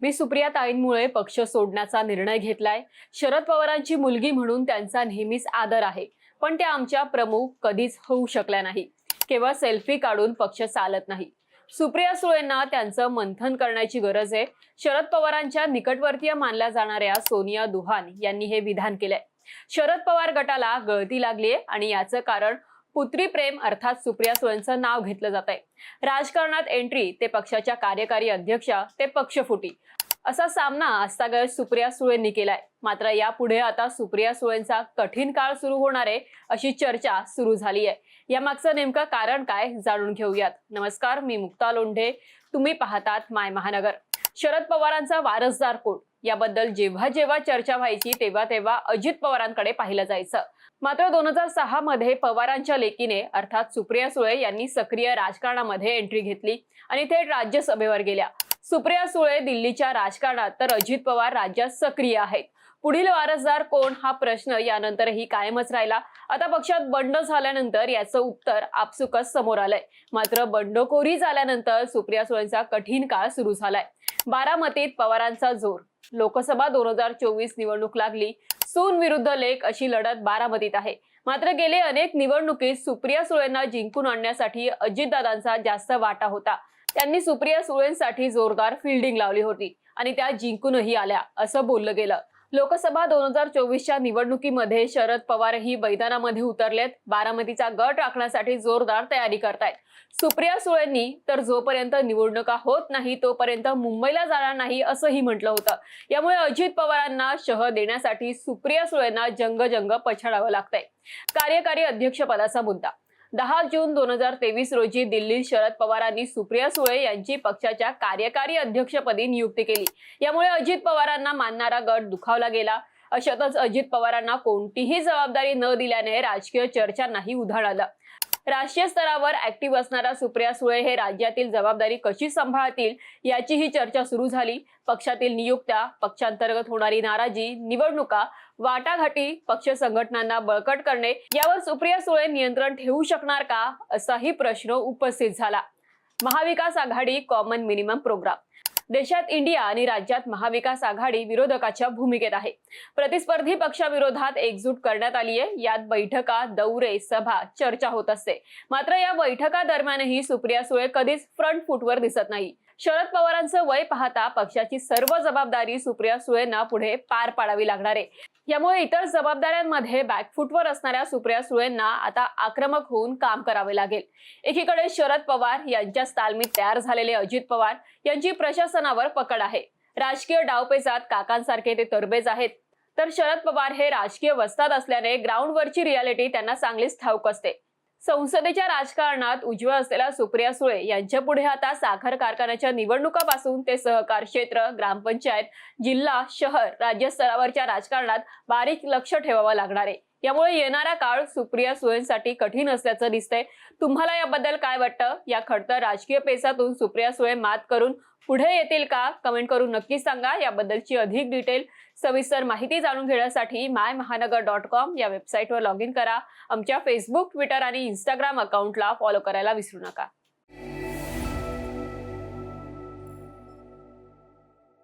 मी सुप्रिया ताईंमुळे पक्ष सोडण्याचा निर्णय घेतलाय. शरद पवारांची मुलगी म्हणून त्यांचा नेहमीच आदर आहे. पण त्या आमच्या प्रमुख कधीच होऊ शकल्या नाही. केवळ सेल्फी काढून पक्ष चालत नाही. सुप्रिया सुळेंना त्यांचं मंथन करण्याची गरज आहे. शरद पवारांच्या निकटवर्तीय मानल्या जाणाऱ्या सोनिया दुहान यांनी हे विधान केलंय. शरद पवार गटाला गळती लागलीय आणि याचं कारण पुत्री प्रेम अर्थात सुप्रिया सुळेंचं नाव घेतलं जात आहे राजकारणात एंट्री ते पक्षाच्या कार्यकारी अध्यक्षा ते पक्षफुटी. असा सामना आजतागत सुप्रिया सुळेंनी केलाय. मात्र यापुढे आता सुप्रिया सुळेंचा कठीण काळ सुरू होणार आहे अशी चर्चा सुरू झाली आहे. यामागचं नेमकं कारण काय जाणून घेऊयात. नमस्कार मी मुक्ता लोंढे. तुम्ही पाहतात माय महानगर. शरद पवारांचा वारसदार कोण याबद्दल जेव्हा जेव्हा चर्चा व्हायची तेव्हा तेव्हा अजित पवारांकडे पाहिलं जायचं. मात्र दोन हजार सहा मध्ये पवारांच्या लेकीने अर्थात सुप्रिया सुळे यांनी सक्रिय राजकारणामध्ये एंट्री घेतली आणि थेट राज्यसभेवर गेल्या. सुप्रिया सुळे दिल्लीच्या राजकारणात तर अजित पवार राज्यात सक्रिय आहेत. पुढील वारसदार कोण हा प्रश्न यानंतरही कायमच राहिला. आता पक्षात बंड झाल्यानंतर याचं उत्तर आपसुकच समोर आलंय. मात्र बंडखोरी झाल्यानंतर सुप्रिया सुळेंचा कठीण काळ सुरू झालाय. बारामतीत पवारांचा जोर. लोकसभा दोन हजार चोवीस निवडणूक लागली. सून विरुद्ध लेख अशी लढत बारामतीत आहे. मात्र गेले अनेक निवडणुकीत सुप्रिया सुळेंना जिंकून आणण्यासाठी अजितदादांचा जास्त वाटा होता. त्यांनी सुप्रिया सुळेंसाठी जोरदार फिल्डिंग लावली होती आणि त्या जिंकूनही आल्या असं बोललं गेलं. लोकसभा दोन हजार चोवीसच्या निवडणुकीमध्ये शरद पवारही मैदानामध्ये उतरलेत. बारामतीचा गट राखण्यासाठी जोरदार तयारी करतायत. सुप्रिया सुळेंनी तर जोपर्यंत निवडणुका होत नाही तोपर्यंत मुंबईला जाणार नाही असंही म्हटलं होतं. यामुळे अजित पवारांना शह देण्यासाठी सुप्रिया सुळेंना जंगजंग पछाडावं लागतंय. कार्यकारी अध्यक्षपदाचा मुद्दा. दहा जून दोन हजार तेवीस रोजी दिल्लीत शरद पवारांनी सुप्रिया सुळे यांची पक्षाच्या कार्यकारी अध्यक्षपदी नियुक्ती केली. यामुळे अजित पवारांना मानणारा गट दुखावला गेला. अशातच अजित पवारांना कोणतीही जबाबदारी न दिल्याने राजकीय चर्चांनाही उधाण आलं राष्ट्रीय स्तरावर ऍक्टिव्ह असणारा सुप्रिया सुळे हे राज्यातील जबाबदारी कशी सांभाळतील याची ही चर्चा सुरू झाली. पक्षातील नियुक्त्या पक्षांतर्गत होणारी नाराजी निवडणुका वाटाघाटी पक्ष संघटनांना बळकट करणे यावर सुप्रिया सुळे नियंत्रण ठेवू शकणार का? असाही प्रश्न उपस्थित झाला. Maha Vikas Aghadi common minimum programme देशात इंडिया आणि राज्यात महाविकास आघाडी विरोधकाच्या भूमिकेत आहे. प्रतिस्पर्धी पक्षाविरोधात एकजूट करण्यात आली आहे. यात बैठका दौरे सभा चर्चा होत असते. मात्र या बैठका दरम्यानही सुप्रिया सुळे कधीच फ्रंट फुटवर दिसत नाही. शरद पवारांचं वय पाहता पक्षाची सर्व जबाबदारी सुप्रिया सुळेंना पुढे पार पाडावी लागणार आहे. यामुळे इतर जबाबदाऱ्यांमध्ये बॅकफूटवर असणाऱ्या सुप्रिया सुळेंना आता आक्रमक होऊन काम करावे लागेल. एकीकडे शरद पवार यांच्या तालमीत तयार झालेले अजित पवार यांची प्रशासनावर पकड आहे. राजकीय डावपेचात काकांसारखे ते तरबेज आहेत. तर शरद पवार हे राजकीय वस्तात असल्याने ग्राउंडवरची रियालिटी त्यांना चांगलीच ठाऊक असते. संसदेच्या राजकारणात उज्ज्वल असलेल्या सुप्रिया सुळे यांच्या पुढे आता साखर कारखान्याच्या निवडणुकापासून ते सहकार क्षेत्र ग्रामपंचायत जिल्हा शहर राज्य स्तरावरच्या राजकारणात बारीक लक्ष ठेवावं लागणार आहे. यामुळे येणारा काळ सुप्रिया सुळेंसाठी कठीण असल्याचं दिसतंय. तुम्हाला याबद्दल काय वाटतं? या खडतर राजकीय पेचातून सुप्रिया सुळे मात करून पुढे येतील का? कमेंट करून नक्की सांगा. याबद्दलची अधिक डिटेल सविस्तर माहिती जाणून घेण्यासाठी माय महानगर डॉट कॉम या वेबसाईटवर लॉग इन करा. आमच्या फेसबुक ट्विटर आणि इंस्टाग्राम अकाउंटला फॉलो करायला विसरू नका.